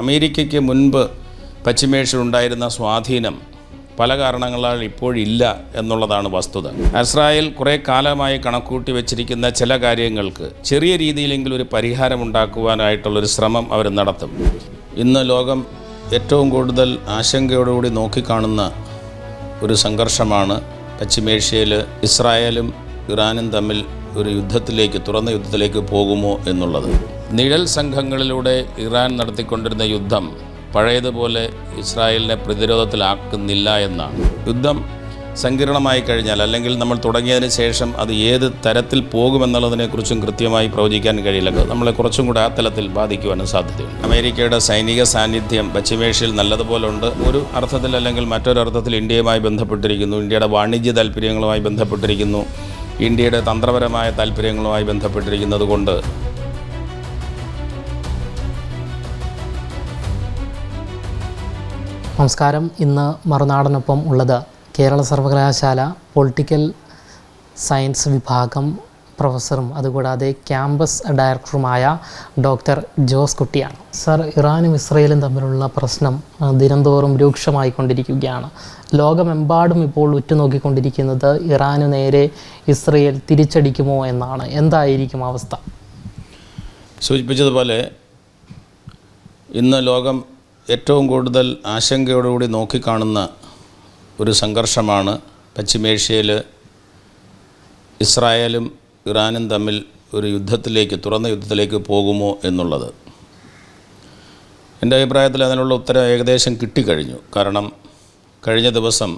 അമേരിക്കയ്ക്ക് മുൻപ് പശ്ചിമേഷ്യയിൽ ഉണ്ടായിരുന്ന സ്വാധീനം പല കാരണങ്ങളാൽ ഇപ്പോഴില്ല എന്നുള്ളതാണ് വസ്തുത. ഇസ്രായേൽ കുറേ കാലമായി കണക്കൂട്ടി വെച്ചിരിക്കുന്ന ചില കാര്യങ്ങൾക്ക് ചെറിയ രീതിയിലെങ്കിലും ഒരു പരിഹാരം ഉണ്ടാക്കുവാനായിട്ടുള്ളൊരു ശ്രമം അവർ നടത്തും. ഇന്ന് ലോകം ഏറ്റവും കൂടുതൽ ആശങ്കയോടുകൂടി നോക്കിക്കാണുന്ന ഒരു സംഘർഷമാണ് പശ്ചിമേഷ്യയിൽ ഇസ്രായേലും ഇറാനും തമ്മിൽ ഒരു യുദ്ധത്തിലേക്ക് തുറന്ന യുദ്ധത്തിലേക്ക് പോകുമോ എന്നുള്ളത്. നിഴൽ സംഘങ്ങളിലൂടെ ഇറാൻ നടത്തിക്കൊണ്ടിരുന്ന യുദ്ധം പഴയതുപോലെ ഇസ്രായേലിനെ പ്രതിരോധത്തിലാക്കുന്നില്ല എന്നാണ്. യുദ്ധം സങ്കീർണമായി കഴിഞ്ഞാൽ അല്ലെങ്കിൽ നമ്മൾ തുടങ്ങിയതിന് ശേഷം അത് ഏത് തരത്തിൽ പോകുമെന്നുള്ളതിനെക്കുറിച്ചും കൃത്യമായി പ്രവചിക്കാൻ കഴിയില്ല. നമ്മളെ കുറച്ചും കൂടെ ആ തലത്തിൽ ബാധിക്കുവാനും സാധ്യതയുണ്ട്. അമേരിക്കയുടെ സൈനിക സാന്നിധ്യം പശ്ചിമേഷ്യയിൽ നല്ലതുപോലെ ഉണ്ട്. ഒരു അർത്ഥത്തിൽ അല്ലെങ്കിൽ മറ്റൊരു അർത്ഥത്തിൽ ഇന്ത്യയുമായി ബന്ധപ്പെട്ടിരിക്കുന്നു. ഇന്ത്യയുടെ വാണിജ്യ താല്പര്യങ്ങളുമായി ബന്ധപ്പെട്ടിരിക്കുന്നു. ഇന്ത്യയുടെ തന്ത്രപരമായ താല്പര്യങ്ങളുമായി ബന്ധപ്പെട്ടിരിക്കുന്നത് കൊണ്ട് നമസ്കാരം. ഇന്ന് മറുനാടനൊപ്പം ഉള്ളത് കേരള സർവകലാശാല പൊളിറ്റിക്കൽ സയൻസ് വിഭാഗം പ്രൊഫസറും അതുകൂടാതെ ക്യാമ്പസ് ഡയറക്ടറുമായ ഡോക്ടർ ജോസ് കുട്ടിയാണ്. സർ ഇറാനും ഇസ്രയേലും തമ്മിലുള്ള പ്രശ്നം ദിനംതോറും രൂക്ഷമായിക്കൊണ്ടിരിക്കുകയാണ് ലോകമെമ്പാടും ഇപ്പോൾ ഉറ്റുനോക്കിക്കൊണ്ടിരിക്കുന്നത് ഇറാനു നേരെ ഇസ്രയേൽ തിരിച്ചടിക്കുമോ എന്നാണ്. എന്തായിരിക്കും അവസ്ഥ? സൂചിപ്പിച്ചതുപോലെ ഇന്ന് ലോകം ഏറ്റവും കൂടുതൽ ആശങ്കയോടുകൂടി നോക്കിക്കാണുന്ന ഒരു സംഘർഷമാണ് പശ്ചിമേഷ്യയിൽ ഇസ്രായേലും ഇറാനും തമ്മിൽ ഒരു യുദ്ധത്തിലേക്ക് തുറന്ന യുദ്ധത്തിലേക്ക് പോകുമോ എന്നുള്ളത്. എന്റെ അഭിപ്രായത്തിൽ അതിനുള്ള ഉത്തരം ഏകദേശം കിട്ടിക്കഴിഞ്ഞു. കാരണം കഴിഞ്ഞ ദിവസം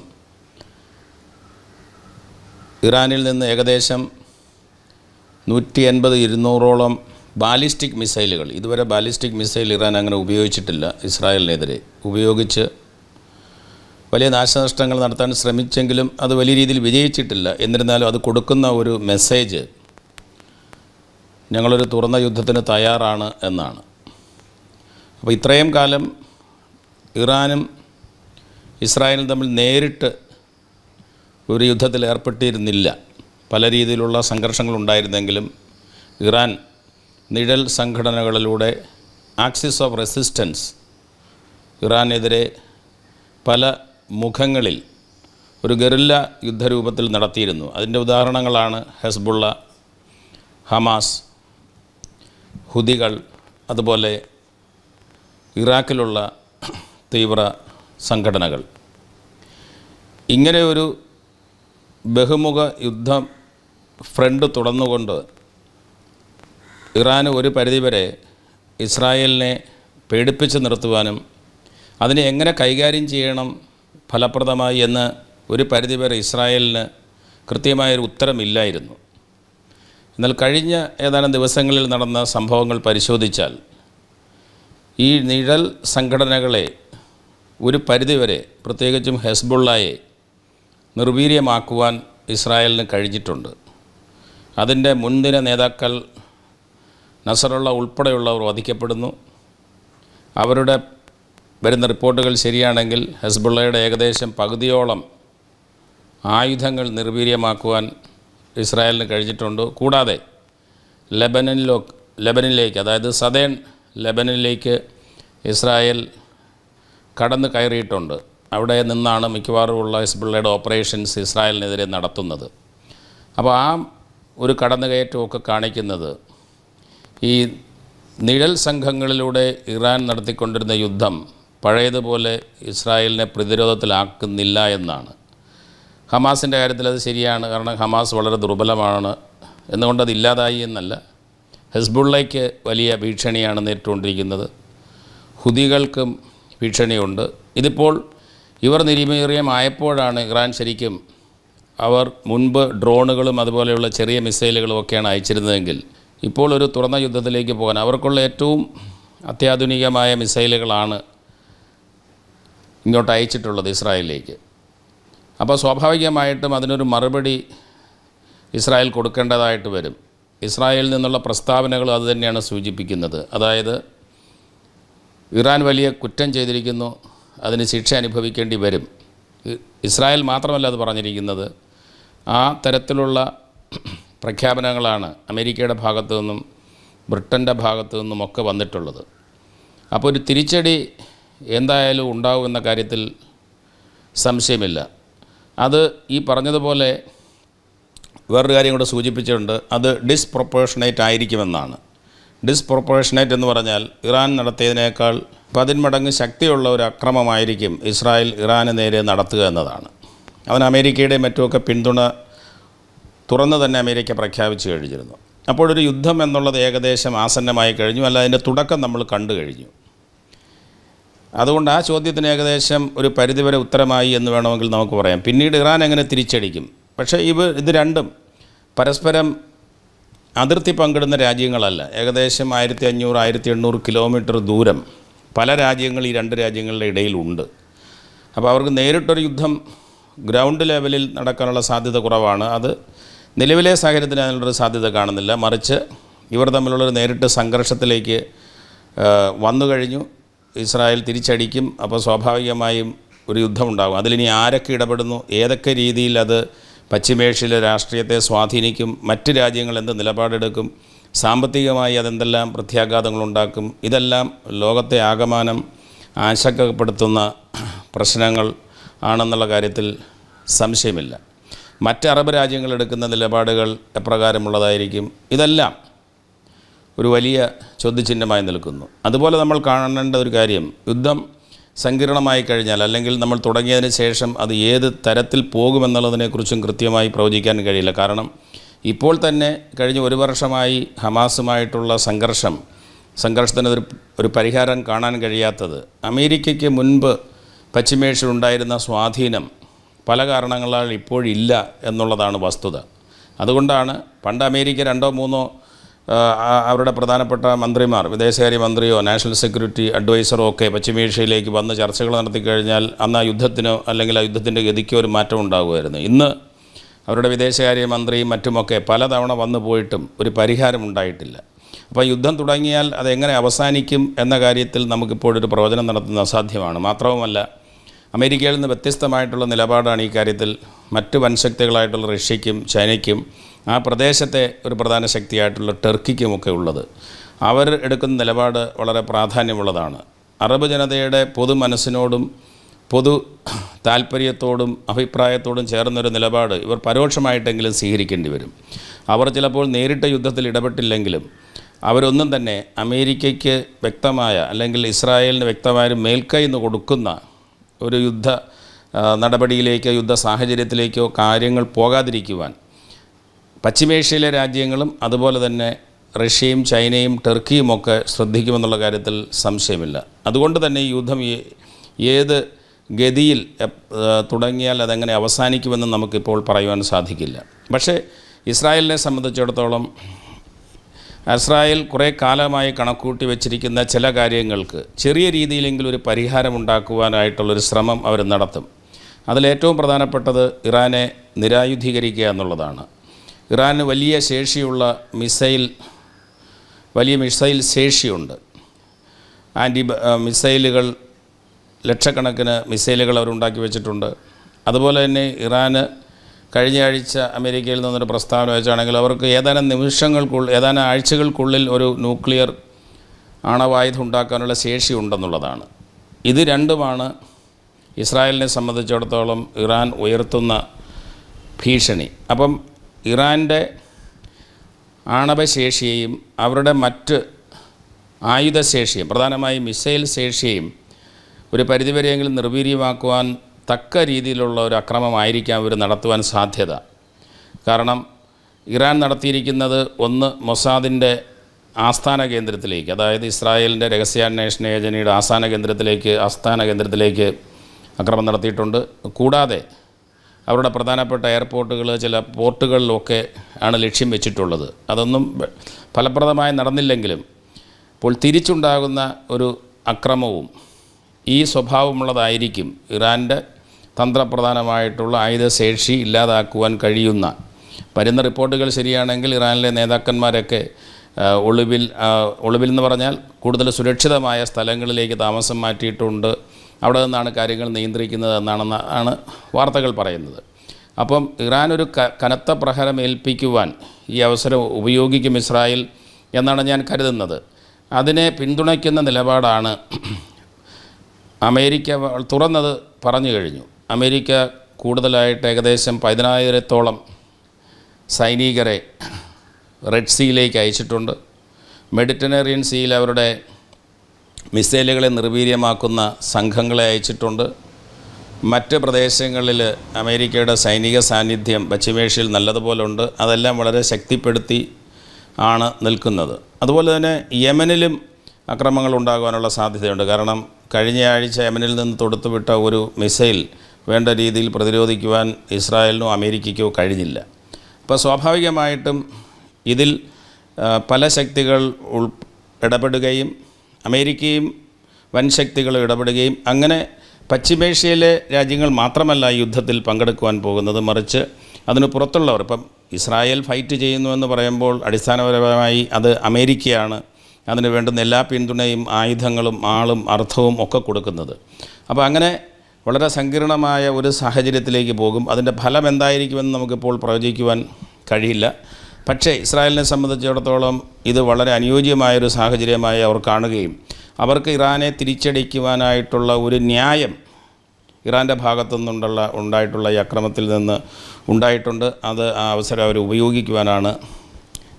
ഇറാനിൽ നിന്ന് ഏകദേശം നൂറ്റി എൺപത് ഇരുന്നൂറോളം ബാലിസ്റ്റിക് മിസൈലുകൾ. ഇതുവരെ ബാലിസ്റ്റിക് മിസൈൽ ഇറാൻ അങ്ങനെ ഉപയോഗിച്ചിട്ടില്ല ഇസ്രായേലിനെതിരെ. ഉപയോഗിച്ച് വലിയ നാശനഷ്ടങ്ങൾ നടത്താൻ ശ്രമിച്ചെങ്കിലും അത് വലിയ രീതിയിൽ വിജയിച്ചിട്ടില്ല. എന്നിരുന്നാലും അത് കൊടുക്കുന്ന ഒരു മെസ്സേജ് ഞങ്ങളൊരു തുറന്ന യുദ്ധത്തിന് തയ്യാറാണ് എന്നാണ്. അപ്പോൾ ഇത്രയും കാലം ഇറാനും ഇസ്രായേലും തമ്മിൽ നേരിട്ട് ഒരു യുദ്ധത്തിൽ ഏർപ്പെട്ടിരുന്നില്ല. പല രീതിയിലുള്ള സംഘർഷങ്ങളുണ്ടായിരുന്നെങ്കിലും ഇറാൻ നിഴൽ സംഘടനകളിലൂടെ ആക്സിസ് ഓഫ് റെസിസ്റ്റൻസ് ഇറാനെതിരെ പല മുഖങ്ങളിൽ ഒരു ഗറില്ല യുദ്ധരൂപത്തിൽ നടത്തിയിരുന്നു. അതിന്റെ ഉദാഹരണങ്ങളാണ് ഹെസ്ബുള്ള ഹമാസ് ഹുദികൾ അതുപോലെ ഇറാഖിലുള്ള തീവ്ര സംഘടനകൾ. ഇങ്ങനെ ഒരു ബഹുമുഖ യുദ്ധം ഫ്രണ്ട് തുടർന്നുകൊണ്ട് ഇറാന് ഒരു പരിധിവരെ ഇസ്രായേലിനെ പേടിപ്പിച്ച് നിർത്തുവാനും അതിനെ എങ്ങനെ കൈകാര്യം ചെയ്യണം ഫലപ്രദമായി എന്ന് ഒരു പരിധിവരെ ഇസ്രായേലിന് കൃത്യമായൊരു ഉത്തരമില്ലായിരുന്നു. എന്നാൽ കഴിഞ്ഞ ഏതാനും ദിവസങ്ങളിൽ നടന്ന സംഭവങ്ങൾ പരിശോധിച്ചാൽ ഈ നിഴൽ സംഘടനകളെ ഒരു പരിധിവരെ പ്രത്യേകിച്ചും ഹെസ്ബുള്ളയെ നിർവീര്യമാക്കുവാൻ ഇസ്രായേലിന് കഴിഞ്ഞിട്ടുണ്ട്. അതിന്റെ മുൻനിര നേതാക്കൾ നസറുള്ള ഉൾപ്പെടെയുള്ളവർ വധിക്കപ്പെടുന്നു. അവരുടെ വരുന്ന റിപ്പോർട്ടുകൾ ശരിയാണെങ്കിൽ ഹെസ്ബുള്ളയുടെ ഏകദേശം പകുതിയോളം ആയുധങ്ങൾ നിർവീര്യമാക്കുവാൻ ഇസ്രായേലിന് കഴിഞ്ഞിട്ടുണ്ട്. കൂടാതെ ലെബനനിലോ ലെബനിലേക്ക് അതായത് സദേൺ ലെബനിലേക്ക് ഇസ്രായേൽ കടന്നു കയറിയിട്ടുണ്ട്. അവിടെ നിന്നാണ് മിക്കവാറും ഉള്ള ഹിസ്ബുള്ളയുടെ ഓപ്പറേഷൻസ് ഇസ്രായേലിനെതിരെ നടത്തുന്നത്. അപ്പോൾ ആ ഒരു കടന്നുകയറ്റമൊക്കെ കാണിക്കുന്നത് ഈ നിഴൽ സംഘങ്ങളിലൂടെ ഇറാൻ നടത്തിക്കൊണ്ടിരുന്ന യുദ്ധം പഴയതുപോലെ ഇസ്രായേലിനെ പ്രതിരോധത്തിലാക്കുന്നില്ല എന്നാണ്. ഹമാസിന്റെ കാര്യത്തിൽ അത് ശരിയാണ് കാരണം ഹമാസ് വളരെ ദുർബലമാണ് എന്നുകൊണ്ട് അത് ഇല്ലാതായി എന്നല്ല. ഹെസ്ബുള്ളയ്ക്ക് വലിയ ഭീഷണിയാണ് നേരിട്ടുകൊണ്ടിരിക്കുന്നത്. ഹുദികൾക്കും ഭീഷണിയുണ്ട്. ഇതിപ്പോൾ ഇവർ നിരീമേറിയമായപ്പോഴാണ് ഇറാൻ ശരിക്കും അവർ മുൻപ് ഡ്രോണുകളും അതുപോലെയുള്ള ചെറിയ മിസൈലുകളും ഒക്കെയാണ് അയച്ചിരുന്നതെങ്കിൽ ഇപ്പോൾ ഒരു തുറന്ന യുദ്ധത്തിലേക്ക് പോകാൻ അവർക്കുള്ള ഏറ്റവും അത്യാധുനികമായ മിസൈലുകളാണ് ഇങ്ങോട്ട് അയച്ചിട്ടുള്ളത് ഇസ്രായേലിലേക്ക്. അപ്പോൾ സ്വാഭാവികമായിട്ടും അതിനൊരു മറുപടി ഇസ്രായേൽ കൊടുക്കേണ്ടതായിട്ട് വരും. ഇസ്രായേലിൽ നിന്നുള്ള പ്രസ്താവനകൾ അതുതന്നെയാണ് സൂചിപ്പിക്കുന്നത്. അതായത് ഇറാൻ വലിയ കുറ്റം ചെയ്തിരിക്കുന്നു അതിന് ശിക്ഷ അനുഭവിക്കേണ്ടി വരും. ഇസ്രായേൽ മാത്രമല്ല അത് പറഞ്ഞിരിക്കുന്നത്. ആ തരത്തിലുള്ള പ്രഖ്യാപനങ്ങളാണ് അമേരിക്കയുടെ ഭാഗത്തു നിന്നും ബ്രിട്ടന്റെ ഭാഗത്തു നിന്നുമൊക്കെ വന്നിട്ടുള്ളത്. അപ്പോൾ ഒരു തിരിച്ചടി എന്തായാലും ഉണ്ടാവുമെന്ന കാര്യത്തിൽ സംശയമില്ല. അത് ഈ പറഞ്ഞതുപോലെ വേറൊരു കാര്യം കൂടെ സൂചിപ്പിച്ചിട്ടുണ്ട്. അത് ഡിസ്പ്രൊപ്പോർഷണേറ്റ് ആയിരിക്കുമെന്നാണ്. ഡിസ്പ്രൊപ്പോർഷണേറ്റ് എന്ന് പറഞ്ഞാൽ ഇറാൻ നടത്തിയതിനേക്കാൾ പതിന്മടങ്ങ് ശക്തിയുള്ള ഒരു അക്രമമായിരിക്കും ഇസ്രായേൽ ഇറാന് നേരെ നടത്തുക എന്നതാണ്. അവൻ അമേരിക്കയുടെ മറ്റുമൊക്കെ പിന്തുണ തുറന്ന് തന്നെ അമേരിക്ക പ്രഖ്യാപിച്ചു കഴിഞ്ഞിരുന്നു. അപ്പോഴൊരു യുദ്ധം എന്നുള്ളത് ഏകദേശം ആസന്നമായി കഴിഞ്ഞു അല്ല അതിന്റെ തുടക്കം നമ്മൾ കണ്ടു കഴിഞ്ഞു. അതുകൊണ്ട് ആ ചോദ്യത്തിന് ഏകദേശം ഒരു പരിധിവരെ ഉത്തരമായി എന്ന് വേണമെങ്കിൽ നമുക്ക് പറയാം. പിന്നീട് ഇറാൻ എങ്ങനെ തിരിച്ചടിക്കും? പക്ഷേ ഇവ ഇത് രണ്ടും പരസ്പരം അതിർത്തി പങ്കിടുന്ന രാജ്യങ്ങളല്ല. ഏകദേശം ആയിരത്തി അഞ്ഞൂറ് ആയിരത്തി എണ്ണൂറ് കിലോമീറ്റർ ദൂരം പല രാജ്യങ്ങൾ ഈ രണ്ട് രാജ്യങ്ങളുടെ ഇടയിലുണ്ട് അപ്പോൾ അവർക്ക് നേരിട്ടൊരു യുദ്ധം ഗ്രൗണ്ട് ലെവലിൽ നടക്കാനുള്ള സാധ്യത കുറവാണ്. അത് നിലവിലെ സാഹചര്യത്തിന് അതിനുള്ളൊരു സാധ്യത കാണുന്നില്ല. മറിച്ച് ഇവർ തമ്മിലുള്ളൊരു നേരിട്ട് സംഘർഷത്തിലേക്ക് വന്നു കഴിഞ്ഞു. ഇസ്രായേൽ തിരിച്ചടിക്കും. അപ്പോൾ സ്വാഭാവികമായും ഒരു യുദ്ധമുണ്ടാകും അതിലിനി ആരൊക്കെ ഇടപെടുന്നു? ഏതൊക്കെ രീതിയിൽ അത് പശ്ചിമേഷ്യയിലെ രാഷ്ട്രീയത്തെ സ്വാധീനിക്കും? മറ്റ് രാജ്യങ്ങൾ എന്ത് നിലപാടെടുക്കും? സാമ്പത്തികമായി അതെന്തെല്ലാം പ്രത്യാഘാതങ്ങളുണ്ടാക്കും ഇതെല്ലാം ലോകത്തെ ആകമാനം ആശങ്കപ്പെടുത്തുന്ന പ്രശ്നങ്ങൾ ആണെന്നുള്ള കാര്യത്തിൽ സംശയമില്ല. മറ്റ് അറബ് രാജ്യങ്ങൾ എടുക്കുന്ന നിലപാടുകൾ എപ്രകാരമുള്ളതായിരിക്കും ഇതെല്ലാം ഒരു വലിയ ചോദ്യചിഹ്നമായി നിൽക്കുന്നു. അതുപോലെ നമ്മൾ കാണേണ്ട ഒരു കാര്യം യുദ്ധം സങ്കീർണമായി കഴിഞ്ഞാൽ അല്ലെങ്കിൽ നമ്മൾ തുടങ്ങിയതിന് ശേഷം അത് ഏത് തരത്തിൽ പോകുമെന്നുള്ളതിനെക്കുറിച്ചും കൃത്യമായി പ്രവചിക്കാൻ കഴിയില്ല. കാരണം ഇപ്പോൾ തന്നെ കഴിഞ്ഞ ഒരു വർഷമായി ഹമാസുമായിട്ടുള്ള സംഘർഷം സംഘർഷത്തിന് ഒരു ഒരു പരിഹാരം കാണാൻ കഴിയാത്തത് അമേരിക്കയ്ക്ക് മുൻപ് പശ്ചിമേഷ്യയിൽ ഉണ്ടായിരുന്ന സ്വാധീനം പല കാരണങ്ങളാൽ ഇപ്പോഴില്ല എന്നുള്ളതാണ് വസ്തുത. അതുകൊണ്ടാണ് പണ്ട് അമേരിക്ക രണ്ടോ മൂന്നോ അവരുടെ പ്രധാനപ്പെട്ട മന്ത്രിമാർ വിദേശകാര്യ മന്ത്രിയോ നാഷണൽ സെക്യൂരിറ്റി അഡ്വൈസറോ ഒക്കെ പശ്ചിമേഷ്യയിലേക്ക് വന്ന് ചർച്ചകൾ നടത്തി കഴിഞ്ഞാൽ അന്ന് ആ യുദ്ധത്തിനോ അല്ലെങ്കിൽ ആ യുദ്ധത്തിന്റെ ഗതിക്കോ ഒരു മാറ്റം ഉണ്ടാകുമായിരുന്നു ഇന്ന് അവരുടെ വിദേശകാര്യ മന്ത്രിയും മറ്റുമൊക്കെ പലതവണ വന്നു പോയിട്ടും ഒരു പരിഹാരം ഉണ്ടായിട്ടില്ല. അപ്പോൾ യുദ്ധം തുടങ്ങിയാൽ അതെങ്ങനെ അവസാനിക്കും എന്ന കാര്യത്തിൽ നമുക്കിപ്പോഴൊരു പ്രവചനം നടത്തുന്നത് അസാധ്യമാണ്. മാത്രവുമല്ല അമേരിക്കയിൽ നിന്ന് വ്യത്യസ്തമായിട്ടുള്ള നിലപാടാണ് ഈ കാര്യത്തിൽ മറ്റ് വൻശക്തികളായിട്ടുള്ള റഷ്യയ്ക്കും ചൈനയ്ക്കും ആ പ്രദേശത്തെ ഒരു പ്രധാന ശക്തിയായിട്ടുള്ള ടെർക്കിക്കുമൊക്കെ ഉള്ളത്. അവർ എടുക്കുന്ന നിലപാട് വളരെ പ്രാധാന്യമുള്ളതാണ്. അറബ് ജനതയുടെ പൊതു മനസ്സിനോടും പൊതു താല്പര്യത്തോടും അഭിപ്രായത്തോടും ചേർന്നൊരു നിലപാട് ഇവർ പരോക്ഷമായിട്ടെങ്കിലും സ്വീകരിക്കേണ്ടി വരും. അവർ ചിലപ്പോൾ നേരിട്ട യുദ്ധത്തിൽ ഇടപെട്ടില്ലെങ്കിലും അവരൊന്നും തന്നെ അമേരിക്കയ്ക്ക് വ്യക്തമായ അല്ലെങ്കിൽ ഇസ്രായേലിന് വ്യക്തമായ മേൽക്കൈന്ന് കൊടുക്കുന്ന ഒരു യുദ്ധ നടപടിയിലേക്കോ യുദ്ധ സാഹചര്യത്തിലേക്കോ കാര്യങ്ങൾ പോകാതിരിക്കുവാൻ പശ്ചിമേഷ്യയിലെ രാജ്യങ്ങളും അതുപോലെ തന്നെ റഷ്യയും ചൈനയും ടർക്കിയുമൊക്കെ ശ്രദ്ധിക്കുമെന്നുള്ള കാര്യത്തിൽ സംശയമില്ല. അതുകൊണ്ട് തന്നെ ഈ യുദ്ധം ഏത് ഗതിയിൽ തുടങ്ങിയാൽ അതെങ്ങനെ അവസാനിക്കുമെന്ന് നമുക്കിപ്പോൾ പറയുവാൻ സാധിക്കില്ല. പക്ഷേ ഇസ്രായേലിനെ സംബന്ധിച്ചിടത്തോളം ഇസ്രായേൽ കുറേ കാലമായി കണക്കൂട്ടി വെച്ചിരിക്കുന്ന ചില കാര്യങ്ങൾക്ക് ചെറിയ രീതിയിലെങ്കിലും ഒരു പരിഹാരം ഉണ്ടാക്കുവാനായിട്ടുള്ളൊരു ശ്രമം അവർ നടത്തും. അതിലേറ്റവും പ്രധാനപ്പെട്ടത് ഇറാനെ നിരായുധീകരിക്കുക എന്നുള്ളതാണ്. ഇറാന് വലിയ ശേഷിയുള്ള മിസൈൽ വലിയ മിസൈൽ ശേഷിയുണ്ട്. ആന്റി മിസൈലുകൾ ലക്ഷക്കണക്കിന് മിസൈലുകൾ അവരുണ്ടാക്കി വെച്ചിട്ടുണ്ട്. അതുപോലെ തന്നെ ഇറാന് കഴിഞ്ഞ ആഴ്ച അമേരിക്കയിൽ നിന്നൊരു പ്രസ്താവന വെച്ചാണെങ്കിൽ അവർക്ക് ഏതാനും നിമിഷങ്ങൾക്കുള്ളിൽ ഏതാനും ആഴ്ചകൾക്കുള്ളിൽ ഒരു ന്യൂക്ലിയർ ആണവായുധം ഉണ്ടാക്കാനുള്ള ശേഷി ഉണ്ടെന്നുള്ളതാണ്. ഇത് രണ്ടുമാണ് ഇസ്രായേലിനെ സംബന്ധിച്ചിടത്തോളം ഇറാൻ ഉയർത്തുന്ന ഭീഷണി. അപ്പം ഇറാന്റെ ആണവശേഷിയെയും അവരുടെ മറ്റ് ആയുധശേഷിയും പ്രധാനമായും മിസൈൽ ശേഷിയും ഒരു പരിധിവരെയെങ്കിലും നിർവീര്യമാക്കുവാൻ തക്ക രീതിയിലുള്ള ഒരു അക്രമമായിരിക്കാം അവർ നടത്തുവാൻ സാധ്യത. കാരണം ഇറാൻ നടത്തിയിരിക്കുന്നത് ഒന്ന് മൊസാദിന്റെ ആസ്ഥാന കേന്ദ്രത്തിലേക്ക് അതായത് ഇസ്രായേലിന്റെ രഹസ്യാന്വേഷണ ഏജൻസിയുടെ ആസ്ഥാന കേന്ദ്രത്തിലേക്ക് ആസ്ഥാന കേന്ദ്രത്തിലേക്ക് അക്രമം നടത്തിയിട്ടുണ്ട്. കൂടാതെ അവരുടെ പ്രധാനപ്പെട്ട എയർപോർട്ടുകൾ ചില പോർട്ടുകളിലൊക്കെ ആണ് ലക്ഷ്യം വെച്ചിട്ടുള്ളത്. അതൊന്നും ഫലപ്രദമായി നടന്നില്ലെങ്കിലും ഇപ്പോൾ തിരിച്ചുണ്ടാകുന്ന ഒരു അക്രമവും ഈ സ്വഭാവമുള്ളതായിരിക്കും ഇറാന്റെ തന്ത്രപ്രധാനമായിട്ടുള്ള ആയുധശേഷി ഇല്ലാതാക്കുവാൻ കഴിയുന്ന. വരുന്ന റിപ്പോർട്ടുകൾ ശരിയാണെങ്കിൽ ഇറാനിലെ നേതാക്കന്മാരൊക്കെ ഒളിവിൽ ഒളിവിൽ എന്ന് പറഞ്ഞാൽ കൂടുതൽ സുരക്ഷിതമായ സ്ഥലങ്ങളിലേക്ക് താമസം മാറ്റിയിട്ടുണ്ട്. അവിടെ നിന്നാണ് കാര്യങ്ങൾ നിയന്ത്രിക്കുന്നത് എന്നാണെന്ന് ആണ് വാർത്തകൾ പറയുന്നത്. അപ്പം ഇറാൻ ഒരു കനത്ത പ്രഹരം ഏൽപ്പിക്കുവാൻ ഈ അവസരം ഉപയോഗിക്കും ഇസ്രായേൽ എന്നാണ് ഞാൻ കരുതുന്നത്. അതിനെ പിന്തുണയ്ക്കുന്ന നിലപാടാണ് അമേരിക്ക തുറന്നത് പറഞ്ഞു കഴിഞ്ഞു. അമേരിക്ക കൂടുതലായിട്ട് ഏകദേശം പതിനായിരത്തോളം സൈനികരെ റെഡ് സീയിലേക്ക് അയച്ചിട്ടുണ്ട്. മെഡിറ്ററേനിയൻ സീയിൽ അവരുടെ മിസൈലുകളെ നിർവീര്യമാക്കുന്ന സംഘങ്ങളെ അയച്ചിട്ടുണ്ട്. മറ്റ് പ്രദേശങ്ങളിൽ അമേരിക്കയുടെ സൈനിക സാന്നിധ്യം പശ്ചിമേഷ്യയിൽ നല്ലതുപോലെ ഉണ്ട്. അതെല്ലാം വളരെ ശക്തിപ്പെടുത്തി ആണ് നിൽക്കുന്നത്. അതുപോലെ തന്നെ യമനിലും അക്രമങ്ങൾ ഉണ്ടാകാനുള്ള സാധ്യതയുണ്ട്. കാരണം കഴിഞ്ഞ ആഴ്ച യമനിൽ നിന്ന് തൊടുത്തുവിട്ട ഒരു മിസൈൽ വേണ്ട രീതിയിൽ പ്രതിരോധിക്കുവാൻ ഇസ്രായേലിനോ അമേരിക്കയ്ക്കോ കഴിഞ്ഞില്ല. അപ്പോൾ സ്വാഭാവികമായിട്ടും ഇതിൽ പല ശക്തികൾ ഉൾ ഇടപെടുകയും അമേരിക്കയും വൻ ശക്തികൾ ഇടപെടുകയും അങ്ങനെ പശ്ചിമേഷ്യയിലെ രാജ്യങ്ങൾ മാത്രമല്ല യുദ്ധത്തിൽ പങ്കെടുക്കുവാൻ പോകുന്നത്. മറിച്ച് അതിന് പുറത്തുള്ളവർ ഇപ്പം ഇസ്രായേൽ ഫൈറ്റ് ചെയ്യുന്നു എന്ന് പറയുമ്പോൾ അടിസ്ഥാനപരമായി അത് അമേരിക്കയാണ് അതിന് വേണ്ടുന്ന എല്ലാ പിന്തുണയും ആയുധങ്ങളും ആളും അർത്ഥവും ഒക്കെ കൊടുക്കുന്നത്. അപ്പോൾ അങ്ങനെ വളരെ സങ്കീർണമായ ഒരു സാഹചര്യത്തിലേക്ക് പോകും. അതിന്റെ ഫലം എന്തായിരിക്കുമെന്ന് നമുക്കിപ്പോൾ പ്രവചിക്കുവാൻ കഴിയില്ല. പക്ഷേ ഇസ്രായേലിനെ സംബന്ധിച്ചിടത്തോളം ഇത് വളരെ അനുയോജ്യമായൊരു സാഹചര്യമായി അവർ കാണുകയും അവർക്ക് ഇറാനെ തിരിച്ചടിക്കുവാനായിട്ടുള്ള ഒരു ന്യായം ഇറാന്റെ ഭാഗത്തു നിന്നുള്ള ഉണ്ടായിട്ടുള്ള ഈ അക്രമത്തിൽ നിന്ന് ഉണ്ടായിട്ടുണ്ട്. അത് ആ അവസരം അവർ ഉപയോഗിക്കുവാനാണ്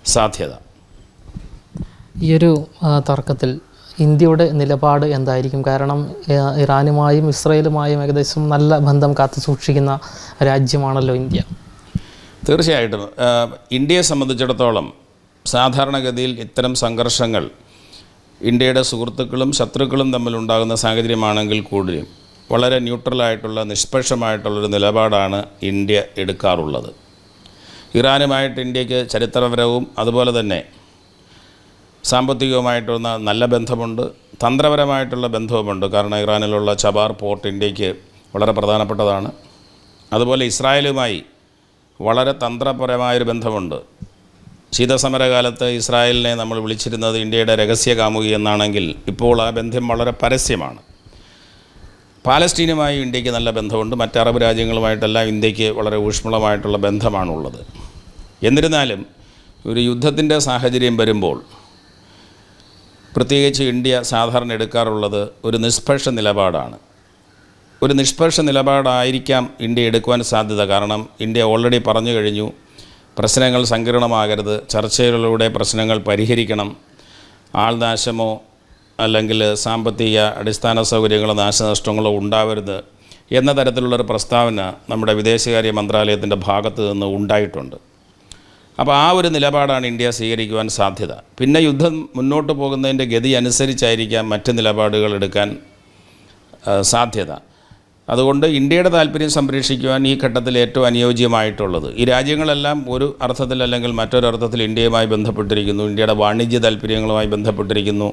സാധ്യത. ഈ ഒരു ആ, തർക്കത്തിൽ ഇന്ത്യയുടെ നിലപാട് എന്തായിരിക്കും? കാരണം ഇറാനുമായും ഇസ്രയേലുമായും ഏകദേശം നല്ല ബന്ധം കാത്തു സൂക്ഷിക്കുന്ന രാജ്യമാണല്ലോ ഇന്ത്യ. തീർച്ചയായിട്ടും. ഇന്ത്യയെ സംബന്ധിച്ചിടത്തോളം സാധാരണഗതിയിൽ ഇത്തരം സംഘർഷങ്ങൾ ഇന്ത്യയുടെ സുഹൃത്തുക്കളും ശത്രുക്കളും തമ്മിലുണ്ടാകുന്ന സാഹചര്യമാണെങ്കിൽ കൂടിയും വളരെ ന്യൂട്രലായിട്ടുള്ള നിഷ്പക്ഷമായിട്ടുള്ളൊരു നിലപാടാണ് ഇന്ത്യ എടുക്കാറുള്ളത്. ഇറാനുമായിട്ട് ഇന്ത്യയ്ക്ക് ചരിത്രപരവും അതുപോലെ തന്നെ സാമ്പത്തികവുമായിട്ടുള്ള നല്ല ബന്ധമുണ്ട് തന്ത്രപരമായിട്ടുള്ള ബന്ധവുമുണ്ട്. കാരണം ഇറാനിലുള്ള ചബാർ പോർട്ട് ഇന്ത്യയ്ക്ക് വളരെ പ്രധാനപ്പെട്ടതാണ്. അതുപോലെ ഇസ്രായേലുമായി വളരെ തന്ത്രപരമായൊരു ബന്ധമുണ്ട്. ശീതസമരകാലത്ത് ഇസ്രായേലിനെ നമ്മൾ വിളിച്ചിരുന്നത് ഇന്ത്യയുടെ രഹസ്യ കാമുകി എന്നാണെങ്കിൽ ഇപ്പോൾ ആ ബന്ധം വളരെ പരസ്യമാണ്. പാലസ്തീനുമായി ഇന്ത്യയ്ക്ക് നല്ല ബന്ധമുണ്ട് മറ്റ് അറബ് രാജ്യങ്ങളുമായിട്ടെല്ലാം ഇന്ത്യയ്ക്ക് വളരെ ഊഷ്മളമായിട്ടുള്ള ബന്ധമാണുള്ളത്. എന്നിരുന്നാലും ഒരു യുദ്ധത്തിന്റെ സാഹചര്യം വരുമ്പോൾ പ്രത്യേകിച്ച് ഇന്ത്യ സാധാരണ എടുക്കാറുള്ളത് ഒരു നിഷ്പക്ഷ നിലപാടാണ്. ഒരു നിഷ്പക്ഷ നിലപാടായിരിക്കാം ഇന്ത്യ എടുക്കുവാൻ സാധ്യത. കാരണം ഇന്ത്യ ഓൾറെഡി പറഞ്ഞു കഴിഞ്ഞു പ്രശ്നങ്ങൾ സങ്കീർണമാകരുത് ചർച്ചകളിലൂടെ പ്രശ്നങ്ങൾ പരിഹരിക്കണം. ആൾനാശമോ അല്ലെങ്കിൽ സാമ്പത്തിക അടിസ്ഥാന സൗകര്യങ്ങളോ നാശനഷ്ടങ്ങളോ ഉണ്ടാവരുത് എന്ന തരത്തിലുള്ളൊരു പ്രസ്താവന നമ്മുടെ വിദേശകാര്യ മന്ത്രാലയത്തിന്റെ ഭാഗത്ത് നിന്ന് ഉണ്ടായിട്ടുണ്ട്. അപ്പോൾ ആ ഒരു നിലപാടാണ് ഇന്ത്യ സ്വീകരിക്കുവാൻ സാധ്യത. പിന്നെ യുദ്ധം മുന്നോട്ട് പോകുന്നതിന്റെ ഗതി അനുസരിച്ചായിരിക്കാം മറ്റ് നിലപാടുകൾ എടുക്കാൻ സാധ്യത. അതുകൊണ്ട് ഇന്ത്യയുടെ താല്പര്യം സംരക്ഷിക്കുവാൻ ഈ ഘട്ടത്തിൽ ഏറ്റവും അനുയോജ്യമായിട്ടുള്ളത്. ഈ രാജ്യങ്ങളെല്ലാം ഒരു അർത്ഥത്തിൽ അല്ലെങ്കിൽ മറ്റൊരു അർത്ഥത്തിൽ ഇന്ത്യയുമായി ബന്ധപ്പെട്ടിരിക്കുന്നു ഇന്ത്യയുടെ വാണിജ്യ താല്പര്യങ്ങളുമായി ബന്ധപ്പെട്ടിരിക്കുന്നു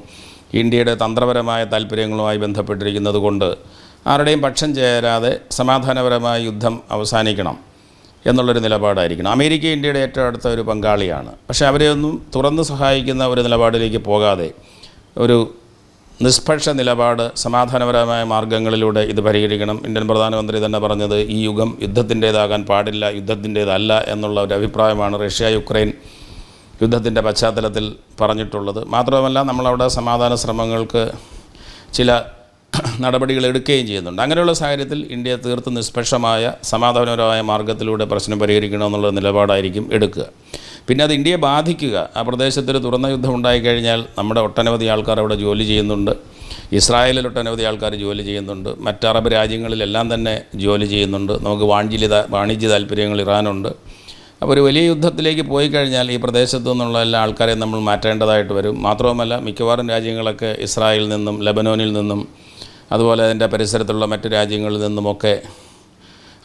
ഇന്ത്യയുടെ തന്ത്രപരമായ താല്പര്യങ്ങളുമായി ബന്ധപ്പെട്ടിരിക്കുന്നത് കൊണ്ട് ആരുടെയും പക്ഷം ചേരാതെ സമാധാനപരമായ യുദ്ധം അവസാനിക്കണം. എന്നുള്ളൊരു നിലപാടായിരിക്കണം. അമേരിക്ക ഇന്ത്യയുടെ ഏറ്റവും അടുത്ത ഒരു പങ്കാളിയാണ്. പക്ഷേ അവരെ ഒന്നും തുറന്ന് സഹായിക്കുന്ന ഒരു നിലപാടിലേക്ക് പോകാതെ ഒരു നിഷ്പക്ഷ നിലപാട് സമാധാനപരമായ മാർഗങ്ങളിലൂടെ ഇത് പരിഹരിക്കണം. ഇന്ത്യൻ പ്രധാനമന്ത്രി തന്നെ പറഞ്ഞത് ഈ യുഗം യുദ്ധത്തിന്റേതാകാൻ പാടില്ല യുദ്ധത്തിന്റേതല്ല എന്നുള്ള ഒരു അഭിപ്രായമാണ് റഷ്യ യുക്രൈൻ യുദ്ധത്തിന്റെ പശ്ചാത്തലത്തിൽ പറഞ്ഞിട്ടുള്ളത്. മാത്രമല്ല നമ്മളവിടെ സമാധാന ശ്രമങ്ങൾക്ക് ചില നടപടികൾ എടുക്കുകയും ചെയ്യുന്നുണ്ട്. അങ്ങനെയുള്ള സാഹചര്യത്തിൽ ഇന്ത്യ തീർത്തും നിഷ്പക്ഷമായ സമാധാനപരമായ മാർഗത്തിലൂടെ പ്രശ്നം പരിഹരിക്കണമെന്നുള്ള നിലപാടായിരിക്കും എടുക്കുക. പിന്നെ അത് ഇന്ത്യയെ ബാധിക്കുക. ആ പ്രദേശത്തൊരു തുറന്ന യുദ്ധം ഉണ്ടായിക്കഴിഞ്ഞാൽ നമ്മുടെ ഒട്ടനവധി ആൾക്കാർ അവിടെ ജോലി ചെയ്യുന്നുണ്ട്. ഇസ്രായേലിൽ ഒട്ടനവധി ആൾക്കാർ ജോലി ചെയ്യുന്നുണ്ട്. മറ്റ് അറബ് രാജ്യങ്ങളിലെല്ലാം തന്നെ ജോലി ചെയ്യുന്നുണ്ട്. നമുക്ക് വാണിജ്യ വാണിജ്യ താല്പര്യങ്ങൾ ഇറാനുണ്ട്. അപ്പോൾ ഒരു വലിയ യുദ്ധത്തിലേക്ക് പോയി കഴിഞ്ഞാൽ ഈ പ്രദേശത്തു നിന്നുള്ള എല്ലാ ആൾക്കാരെയും നമ്മൾ മാറ്റേണ്ടതായിട്ട് വരും. മാത്രവുമല്ല മിക്കവാറും രാജ്യങ്ങളൊക്കെ ഇസ്രായേലിൽ നിന്നും ലബനോനിൽ നിന്നും അതുപോലെ അതിന്റെ പരിസരത്തുള്ള മറ്റ് രാജ്യങ്ങളിൽ നിന്നുമൊക്കെ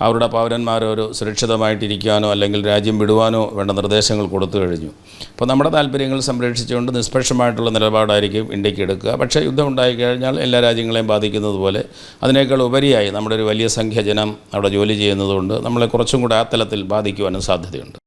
അവരുടെ പൗരന്മാരൊരു സുരക്ഷിതമായിട്ടിരിക്കാനോ അല്ലെങ്കിൽ രാജ്യം വിടുവാനോ വേണ്ട നിർദ്ദേശങ്ങൾ കൊടുത്തു കഴിഞ്ഞു. അപ്പോൾ നമ്മുടെ താല്പര്യങ്ങൾ സംരക്ഷിച്ചുകൊണ്ട് നിഷ്പക്ഷമായിട്ടുള്ള നിലപാടായിരിക്കും ഇന്ത്യയ്ക്ക് എടുക്കുക. പക്ഷേ യുദ്ധം ഉണ്ടായിക്കഴിഞ്ഞാൽ എല്ലാ രാജ്യങ്ങളെയും ബാധിക്കുന്നത് പോലെ അതിനേക്കാൾ ഉപരിയായി നമ്മുടെ ഒരു വലിയ സംഖ്യ ജനം അവിടെ ജോലി ചെയ്യുന്നതുകൊണ്ട് നമ്മളെ കുറച്ചും കൂടെ ആ തലത്തിൽ ബാധിക്കുവാനും സാധ്യതയുണ്ട്.